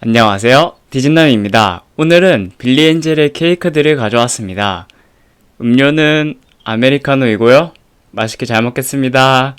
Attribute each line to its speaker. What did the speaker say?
Speaker 1: 안녕하세요. 디진남입니다. 오늘은 빌리엔젤의 케이크들을 가져왔습니다. 음료는 아메리카노이고요. 맛있게 잘 먹겠습니다.